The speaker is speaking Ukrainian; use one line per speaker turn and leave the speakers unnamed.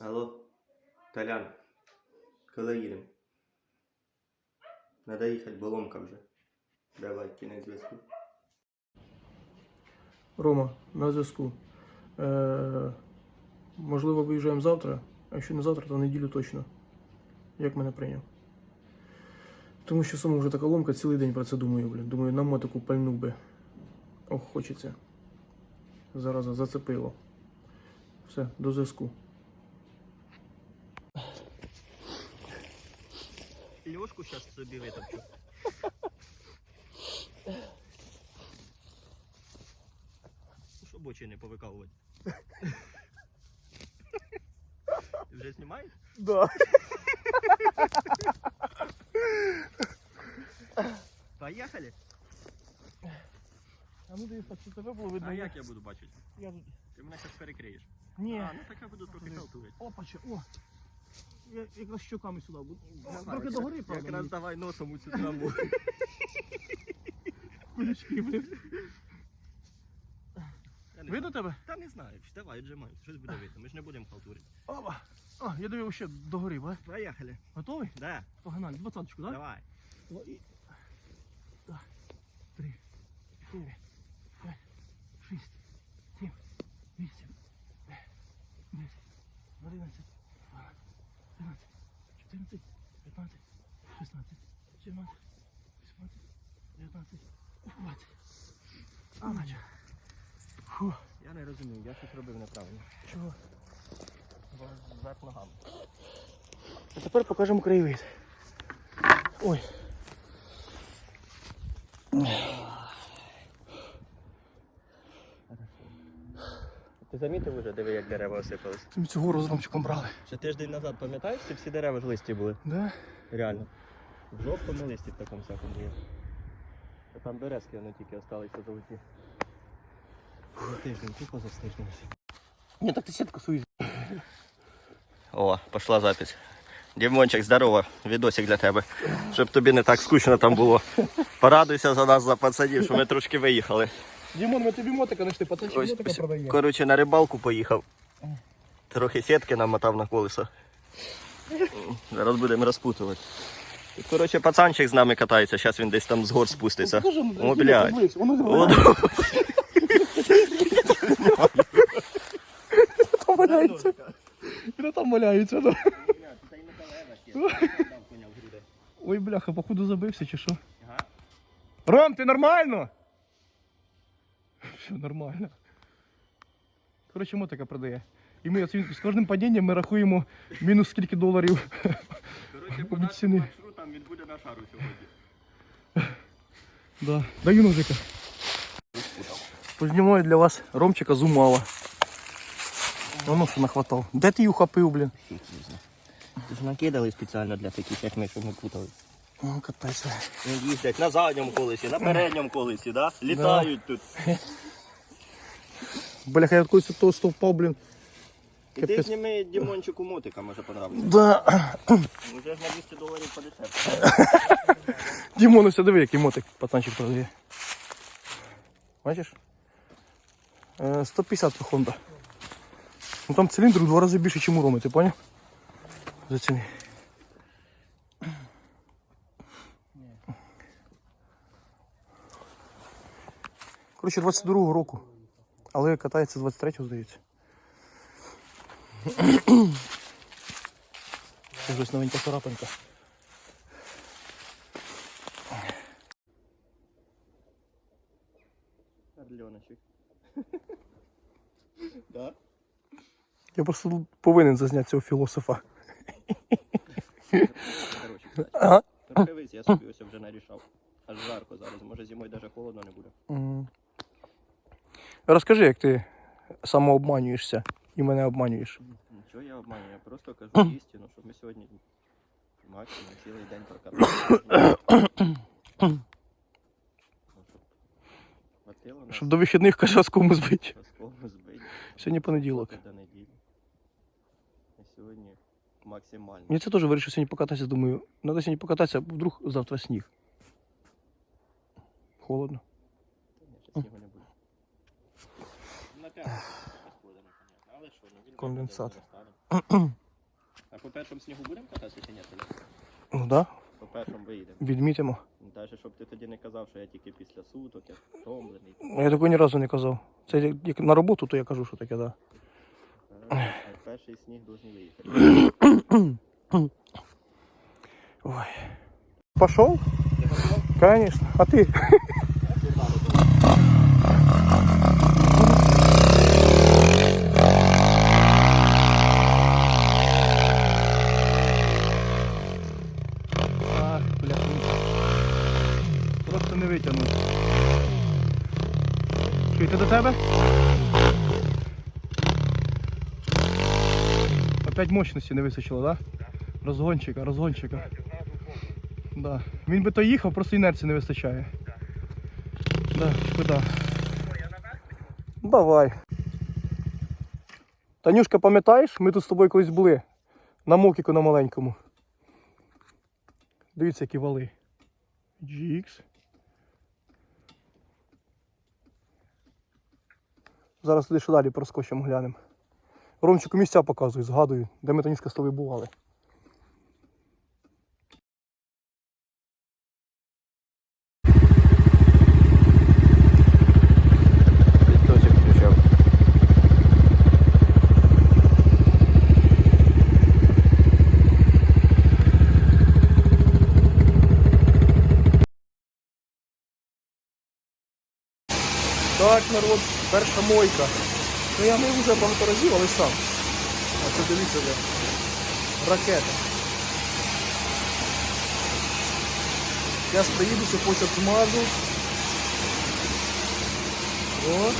Алло, Толян, коли їдемо? Надо їхати, бо ломка вже. Давай, кінець зв'язку.
Рома, на зв'язку. Е, можливо, виїжджаємо завтра, а якщо не завтра, то неділю точно. Як мене прийняв. Тому що сама вже така ломка, цілий день про це думаю, блін. Думаю, на мотику пальнув би. Ох, хочеться. Зараза, зацепило. Все, до зв'язку.
Льошку зараз собі витопчу. Щоб очі не повикалувати. Ти вже знімаєш?
Да.
Поїхали.
А ну дивись, що тебе було видно.
А як я буду бачити?
Я.
Ти мене зараз перекриєш.
Ні.
А, ну так я буду трохи халтувати.
Опаче, о. Я якраз щоками сюди буду.
Давай,
Трохи догори, правда.
Якраз давай носом у цю траву.
Кулички, блін.
Я не
Видно
знаю.
тебе?
Та не знаю, давай, віджимай. Щось буде видно, ми ж не будемо халтурити.
Опа. А, я дивив ще догори, ба?
Поїхали.
Готовий?
Да,
Погнали, двадцяточку, так?
давай.
Два і... Два, три, чотири, п'ять, шість, сім, вісім, дев'ять, десять, одинадцять, дванадцять, тринадцять, чотирнадцять, п'ятнадцять, шістнадцять, сімнадцять, вісімнадцять, дев'ятнадцять, двадцять. А, наче. Фу,
Я не розумію, я щось робив неправильно.
чого?
Бо вверх ногами.
А тепер покажемо краєвид. Ой.
Ти замітив уже, диви, як дерева осипались?
Ми цю гору з ромчиком брали.
Ще тиждень назад, пам'ятаєш, ці всі дерева ж листі були?
Да?
Реально. В жовтому листі в такому всякому. А там березки вони тільки осталися золоті. За тиждень, тупо за.
Ні, так ти сітку свою.
О, пішла запись. Дімончик, здорово, відосик для тебе. Щоб тобі не так скучно там було. Порадуйся за нас, за пацанів, що ми трошки виїхали.
Дімон, ми тобі мотика знайшли, пацанчик
Ось,
мотика
ось,
продає.
коротше, на рибалку поїхав. Трохи сітки намотав на колесо. Зараз будемо розпутувати. Тут, коротше, пацанчик з нами катається, зараз він десь там з гор спуститься.
Покажи, ну,
О, блядь.
Воно там валяється. Воно там валяється. да. Ой, бляха, походу забився чи що? Ром, ти нормально? Все нормально. Коротше, мотика продає. І ми оцінку з кожним падінням ми рахуємо мінус скільки доларів.
Коротше,
по нашим
маршрутам він буде на шару сьогодні.
Да. Даю ножика. Познімаю для вас Ромчика зумала. Воно що нахватав. Де ти її ухопив, блін?
Ти ж накидали спеціально для таких, як ми, щоб ми путали.
Ну, катайся.
Їздять на задньому колесі, на передньому колесі, да? літають тут.
Бляха, я такой того стовпав, блін.
Іди
Капець.
зніми Дімончику мотика, може понравиться.
Да.
Уже ж на 200 доларів подешевше.
Дімон, ось диви, який мотик пацанчик продає. Бачиш? Е, 150 Honda. Ну там циліндр в два рази більше, ніж у Роми, ти поняв? За ціни. Коротше, 22-го року. Але катається з 23-го, здається. Це щось новенька царапинка.
Орленочек. Да?
Я просто повинен зазняти цього філософа.
Короче.
Ага.
Дивись, я собі ось вже нарішав. Аж жарко зараз, може зимою навіть холодно не буде.
М. Розкажи, як ти самообманюєшся і мене обманюєш.
Нічого я обманю, я просто кажу істину, що ми сьогодні максимум цілий день прокатали. Ну, щоб Хватило нас
Щоб до вихідних кашаскому збити.
розколу збити.
Сьогодні понеділок.
Поки До неділі. І сьогодні максимально.
Я це теж вирішив сьогодні покататися, думаю, треба сьогодні покататися, бо вдруг завтра сніг. Холодно.
Та ні, ще снігу не
Конденсат.
А по першому снігу будемо кататися чи ні?
Ну да,
По першому виїдемо.
відмітимо.
Навіть щоб ти тоді не казав, що я тільки після суток, я втомлений.
Я такого ні разу не казав. Це як- на роботу, то я кажу, що таке, да.
А перший сніг повинні виїхати.
Ой.
Ти?
Конечно. А ты? Ах, бля. Просто не витягнув. Що, до тебе? Опять мощності не вистачило, да? Розгончика, розгончика. Да. Він би то їхав, просто інерції не вистачає. Да, шкода. Давай. Танюшка, пам'ятаєш, ми тут з тобою колись були. На мокіку на маленькому. Дивіться, які вали. Джікс. Зараз туди ще далі проскочимо, глянемо. Ромчику місця показую, згадую, де ми Танюшка з тобою бували. Так, народ, перша мойка. Ну я мив вже багато разів, але сам. А це дивіться де. Ракета. Зараз приїду, все почерк змажу. О.